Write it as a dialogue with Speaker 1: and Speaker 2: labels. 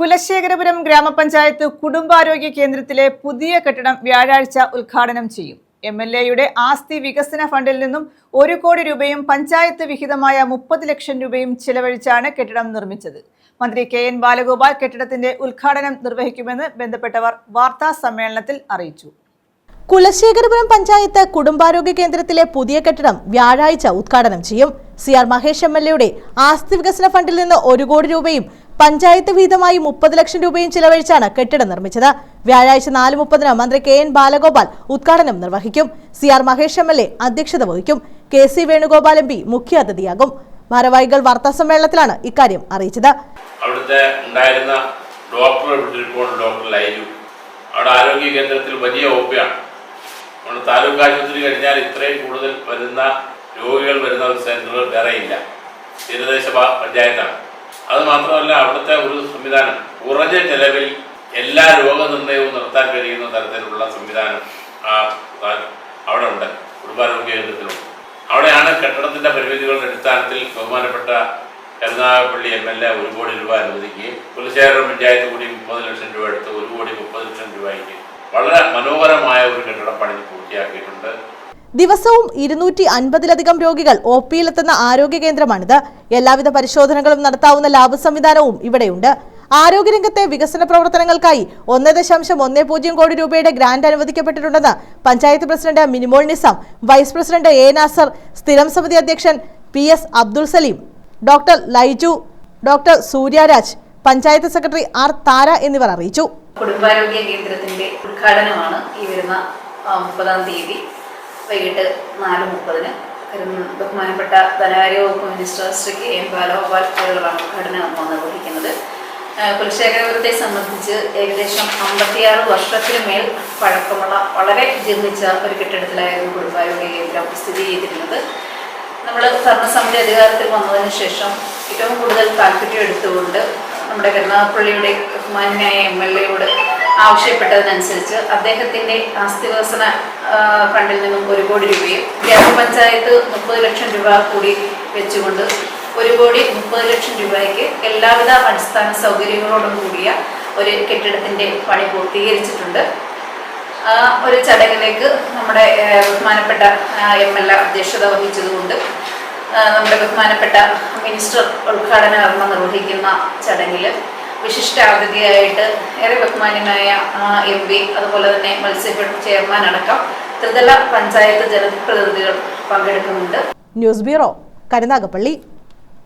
Speaker 1: കുലശേഖരപുരം ഗ്രാമപഞ്ചായത്ത് കുടുംബാരോഗ്യ കേന്ദ്രത്തിലെ പുതിയ കെട്ടിടം വ്യാഴാഴ്ച ഉദ്ഘാടനം ചെയ്യും. എം എൽ എയുടെ ആസ്തി വികസന ഫണ്ടിൽ നിന്നും ഒരു കോടി രൂപയും പഞ്ചായത്ത് വിഹിതമായ മുപ്പത് ലക്ഷം രൂപയും ചിലവഴിച്ചാണ് കെട്ടിടം നിർമ്മിച്ചത്. മന്ത്രി കെ എൻ ബാലഗോപാൽ കെട്ടിടത്തിന്റെ ഉദ്ഘാടനം നിർവഹിക്കുമെന്ന് ബന്ധപ്പെട്ടവർ വാർത്താ സമ്മേളനത്തിൽ അറിയിച്ചു.
Speaker 2: കുലശേഖരപുരം പഞ്ചായത്ത് കുടുംബാരോഗ്യ കേന്ദ്രത്തിലെ പുതിയ കെട്ടിടം വ്യാഴാഴ്ച ഉദ്ഘാടനം ചെയ്യും. C R Mahesh M L എയുടെ ആസ്തി വികസന ഫണ്ടിൽ നിന്ന് ഒരു കോടി രൂപയും പഞ്ചായത്ത് വീതമായി മുപ്പത് ലക്ഷം രൂപയും ചിലവഴിച്ചാണ് കെട്ടിടം നിർമ്മിച്ചത്. വ്യാഴാഴ്ച നാല് മുപ്പതിന് മന്ത്രി കെ എൻ ബാലഗോപാൽ ഉദ്ഘാടനം നിർവഹിക്കും. C R Mahesh M L A അധ്യക്ഷത വഹിക്കും. K C Venugopal M P മുഖ്യാതിഥിയാകും ഭാരവാഹികൾ വാർത്താ സമ്മേളനത്തിലാണ് ഇക്കാര്യം അറിയിച്ചത്.
Speaker 3: ഉണ്ടായിരുന്ന ഡോക്ടർ ഡോക്ടർ ലൈജു ആരോഗ്യ കേന്ദ്രത്തിൽ വലിയ നമ്മുടെ താലൂക്ക് ആശുപത്രി കഴിഞ്ഞാൽ ഇത്രയും കൂടുതൽ വരുന്ന രോഗികൾ വരുന്ന ഒരു സെന്ററുകൾ വേറെ ഇല്ല. തീരദേശ പഞ്ചായത്താണ്. അത് മാത്രമല്ല അവിടുത്തെ ഒരു സംവിധാനം കുറഞ്ഞ ചെലവിൽ എല്ലാ രോഗനിർണയവും നടത്താൻ കഴിയുന്ന തരത്തിലുള്ള സംവിധാനം ആ അവിടെ ഉണ്ട്. കുടുംബാരോഗ്യ കേന്ദ്രത്തിലുണ്ട്. അവിടെയാണ് കെട്ടിടത്തിന്റെ പരിമിതികളുടെ അടിസ്ഥാനത്തിൽ ബഹുമാനപ്പെട്ട കരുനാഗപ്പള്ളി എം എൽ എ ഒരു കോടി രൂപ അനുവദിക്കുകയും കുലശേഖരം പഞ്ചായത്ത് കൂടി മുപ്പത് ലക്ഷം രൂപ എടുത്ത് ഒരു കോടി മുപ്പത് ലക്ഷം രൂപയ്ക്ക് വളരെ മനോഹരമായ ഒരു കെട്ടിടം പണി പൂർത്തിയാക്കിയിട്ടുണ്ട്.
Speaker 2: ദിവസവും ഇരുന്നൂറ്റി അൻപതിലധികം രോഗികൾ ഒ പിയിലെത്തുന്ന ആരോഗ്യ കേന്ദ്രമാണിത്. എല്ലാവിധ പരിശോധനകളും നടത്താവുന്ന ലാബ് സംവിധാനവും ഇവിടെയുണ്ട്. ആരോഗ്യരംഗത്തെ വികസന പ്രവർത്തനങ്ങൾക്കായി ഒന്ന് ദശാംശം ഒന്ന് പൂജ്യം കോടി രൂപയുടെ grant അനുവദിക്കപ്പെട്ടിട്ടുണ്ടെന്ന് panchayat president Minimol Nizam vice president A Nasar സ്ഥിരം സമിതി അധ്യക്ഷൻ P S Abdul Salim doctor Laiju doctor Suryaraj panchayat secretary R Thara എന്നിവർ അറിയിച്ചു.
Speaker 4: കുടുംബാരോഗ്യ കേന്ദ്രത്തിന്റെ ഉദ്ഘാടനമാണ് ഈ വരുന്ന മുപ്പതാം തീയതി. വൈകിട്ട് നാല് മുപ്പതിന് ബഹുമാനപ്പെട്ട ധനകാര്യ വകുപ്പ് minister Shri K N Balagopal അവരുകളാണ് ഉദ്ഘാടനം നിർവഹിക്കുന്നത് കുലശേഖരപുരത്തെ സംബന്ധിച്ച് ഏകദേശം അമ്പത്തിയാറ് വർഷത്തിന് മേൽ പഴക്കമുള്ള വളരെ ജീർണിച്ച ഒരു കെട്ടിടത്തിലായിരുന്നു കുടുംബാരോഗ്യ കേന്ദ്രം സ്ഥിതി ചെയ്തിരുന്നത്. നമ്മൾ ഭരണസമിതി അധികാരത്തിൽ വന്നതിന് ശേഷം ഏറ്റവും കൂടുതൽ താല്പര്യം എടുത്തുകൊണ്ട് നമ്മുടെ കരുനാഗപ്പള്ളിയുടെ ബഹുമാന്യായ എം എൽ എയോട് ആവശ്യപ്പെട്ടതിനനുസരിച്ച് അദ്ദേഹത്തിന്റെ ആസ്തി വികസന ഫണ്ടിൽ നിന്നും ഒരു കോടി രൂപയും ഗ്രാമപഞ്ചായത്ത് മുപ്പത് ലക്ഷം രൂപ കൂടി വെച്ചുകൊണ്ട് ഒരു കോടി മുപ്പത് ലക്ഷം രൂപയ്ക്ക് എല്ലാവിധ അടിസ്ഥാന സൗകര്യങ്ങളോടും കൂടിയ ഒരു കെട്ടിടത്തിന്റെ പണി പൂർത്തീകരിച്ചിട്ടുണ്ട്. ഒരു ചടങ്ങിലേക്ക് നമ്മുടെ ബഹുമാനപ്പെട്ട എം എൽ എ അധ്യക്ഷത വഹിച്ചതുകൊണ്ട് നമ്മുടെ ബഹുമാനപ്പെട്ട മിനിസ്റ്റർ ഉദ്ഘാടന കർമ്മം നിർവഹിക്കുന്ന ചടങ്ങിൽ വിശിഷ്ട അതിഥിയായിട്ട് ഏറെ ബഹുമാന്യനായ എം പി അതുപോലെ തന്നെ മത്സ്യഫെഡ് ചെയർമാൻ അടക്കം ത്രിതല പഞ്ചായത്ത് ജനപ്രതിനിധികൾ പങ്കെടുക്കുന്നുണ്ട്.
Speaker 2: News bureau Karunagappally.